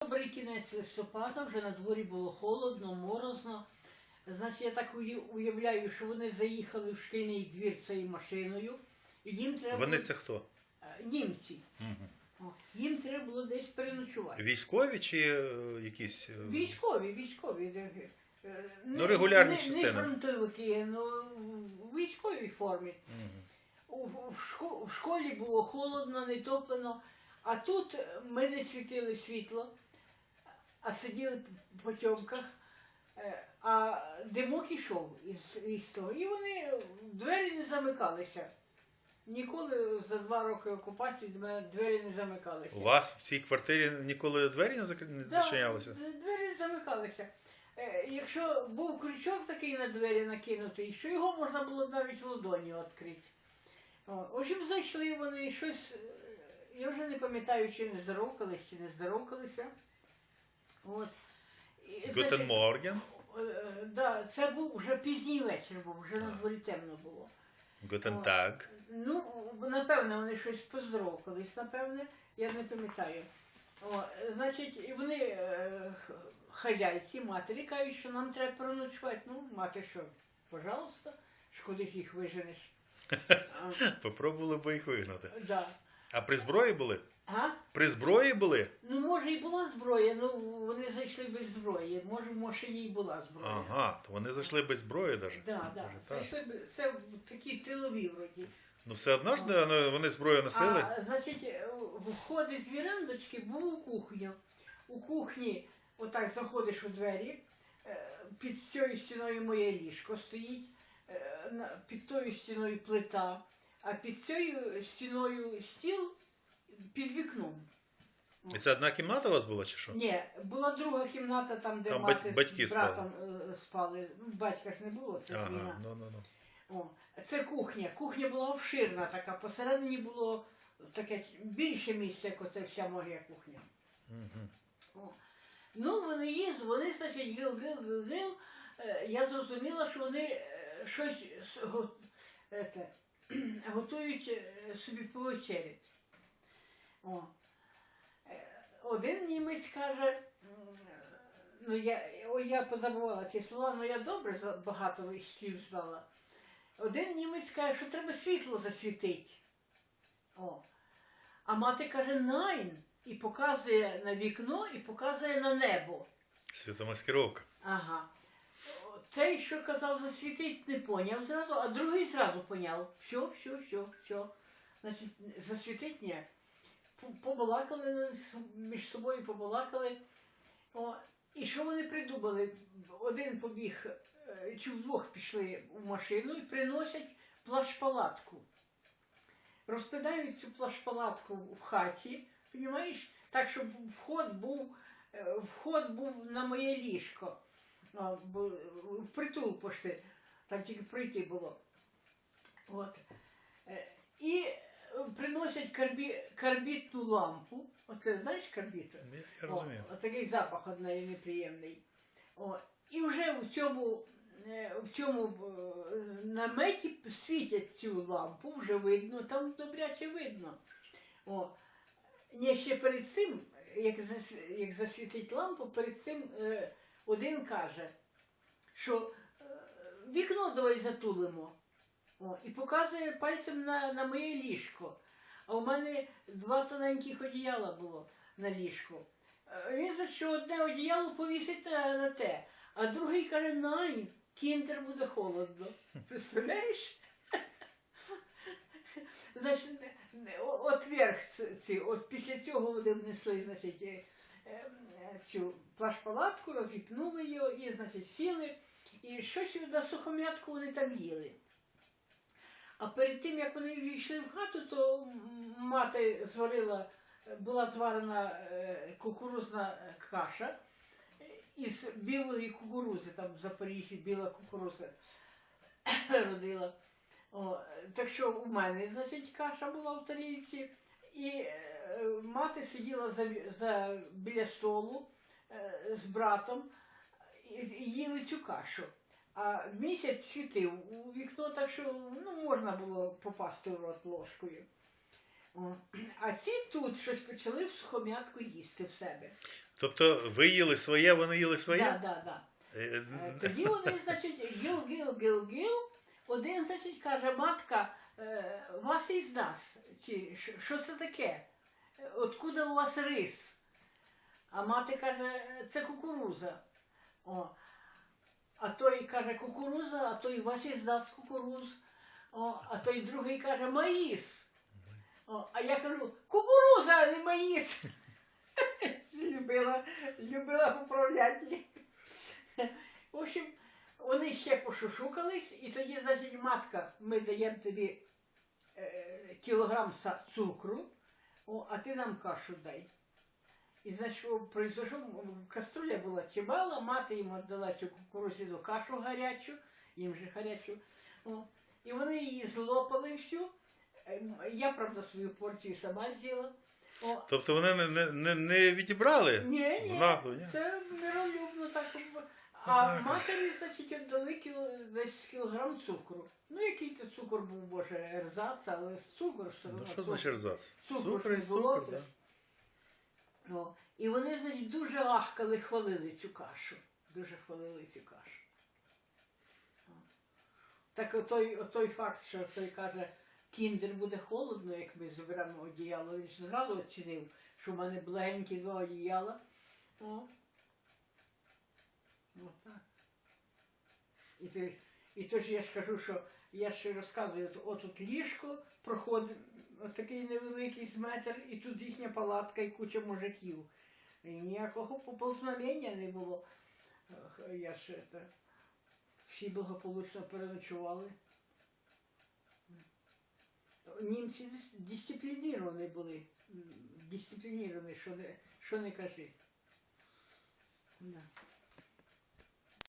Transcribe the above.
Добрий кінець листопада, вже на дворі було холодно, морозно. Значить, я так уявляю, що вони заїхали в шкільний двір цією машиною. І їм треба Вони це хто? Е, німці. О, їм треба було десь переночувати. Військові чи е, якісь. е, Військові, військові. е, не- Ну, регулярні не, частини. Не фронтовики, ну в військовій формі. Мгм. У, в школі було холодно, не топлено, а тут ми не світили світло, а сиділи по тьомках, е, а димок ішов із, із того. І вони двері не замикалися. Ніколи за два роки окупації в мене двері не замикалися. У вас в цій квартирі ніколи двері не не Да, зачинялися? Двері не замикалися. Е, Якщо був крючок такий на двері накинутий, що його можна було навіть в ладоні відкрити. В общем, зайшли вони щось. е, Я вже не пам'ятаю, чи не здоровкались, чи не здоровкалися. От. Гутен Морген. е, Да, це був вже пізній вечір був, вже на дворі темно було. Гутен О. Таг. Ну, напевне, вони щось поздоровкались, напевне, я не пам'ятаю. О, значить, і вони е, хазяйці, матері кажуть, що нам треба переночувати. Ну, мати що, пожалуйста, ж куди ж їх виженеш. Попробували би їх вигнати. да. А при зброї були? а? При зброї були? Ну, може, і була зброя, ну вони зайшли без зброї. Може, в машині і була зброя. Ага, то вони зайшли без зброї навіть. Да, да. Зайшли б- це такі тилові вроді. Ну все одно ж да, вони зброю носили. А, значить, е, входить з вірандочки був у кухню. У кухні, отак заходиш у двері, е, під цією стіною моє ліжко стоїть, е, на- під тою стіною плита, а під цією стіною стіл під вікном. І це одна кімната у вас була чи що? Ні, була друга кімната, там, де Там мати батьки з братом е, спали. Ну, батька ж не було, це ж Ага, ну ну ну. О, це кухня. Кухня була обширна така. Посередині було таке більше місця, як оце вся моя кухня. Мгм. О. Ну, вони їсть, вони, значить, гил, гил, гил, гил. Е, Я зрозуміла, що вони е, щось с- го- ете, готують е, собі повечерять. О. Е, Один німець каже, ну я, я позабувала ці слова, але я добре за- багато їх слів знала. Один німець каже, що треба світло засвітити. О. А мати каже найн і показує на вікно, і показує на небо. Світомаскировка. Ага. Той, що казав засвітить, не поняв зразу, а другий зразу поняв. Все, все, все, все. Значить, засвітить ні. Побалакали між собою, побалакали. О, і що вони придумали? Один побіг, е, чи вдвох пішли в машину і приносять плащ-палатку. Розпидають цю плащ-палатку в хаті, розумієш? Так, щоб вход був, е, вход був на моє ліжко. В притул пошти, там тільки пройти було. От. Е, І е, приносять карбі, карбітну лампу. Оце знаєш карбіту? Я, розумію. О, такий запах од неї неприємний. О, і вже в цьому, е, в цьому наметі світять цю лампу, вже видно, там добряче видно. О, ні, ще перед цим, як, засві- як засвітить лампу, перед цим е, один каже, що е, вікно давай затулимо. О, і показує пальцем на, на моє ліжко. А у мене два тоненьких одіяла було на ліжку. Е, Він за що одне одіяло повісить на, на те, а другий каже, най, кінтер буде холодно. Представляєш? Значить, не- не- от верх ці, от після цього вони внесли, значить, е, е, цю плащ-палатку, розіпнули її і, значить, сіли, і щось на сухом'ятку вони там їли. А перед тим, як вони війшли в хату, то мати зварила, була зварена е, кукурузна каша із білої кукурузи, там в Запоріжжі біла кукуруза родила. О, Так що у мене, значить, каша була в тарілці, і е, мати сиділа за, за, біля столу е, з братом і, і їли цю кашу. А місяць світив у вікно, так що ну, можна було попасти в рот ложкою. А ці тут щось почали в сухом'ятку їсти в себе. Тобто ви їли своє, вони їли своє? Так, так, так. Тоді вони, значить, гіл-гіл-гіл-гіл. 11 каже матка, е, вас із нас. Чи, Що це таке? Откуда у вас рис? А мати каже, це кукуруза. О. А той каже, кукуруза, а той вас із нас кукуруз. О. А той другий каже, маїс. О. А я кажу, кукуруза, а не маїс. Любила любила управляти. В общем, вони ще пошушукались, і тоді, значить, матка, ми даємо тобі е, кілограм цукру, о, а ти нам кашу дай. І значить, произошло, каструля була чимала, мати їм віддала цю кукурузяну кашу гарячу, їм же гарячу. О, і вони її злопали всю. Е, Я, правда, свою порцію сама з'їла. О, Тобто вони не, не, не, відібрали? ні, ні, В наглу, ні? це миролюбно так. А матері, значить, віддали кіло, десь кілограм цукру. Ну, який то цукор був, боже, ерзац, але цукор все одно. Ну, що значить ерзац? Цукор і цукор, це. О, І вони, значить, дуже лахкали, хвалили цю кашу. Дуже хвалили цю кашу. О. Так отой, отой факт, що той каже, кіндер буде холодно, як ми зберемо одіяло. Він ж зразу оцінив, що в мене благенькі два одіяла. О. Отак. І, ти, і то ж я ж кажу, що я ще розказую, от, тут ліжко проходить, такий невеликий метр, і тут їхня палатка і куча мужиків. І ніякого поползновення не було. Я ж это, всі благополучно переночували. Німці дис- дисциплініровані були. М, Дисциплініровані, що не, що не кажи. Да.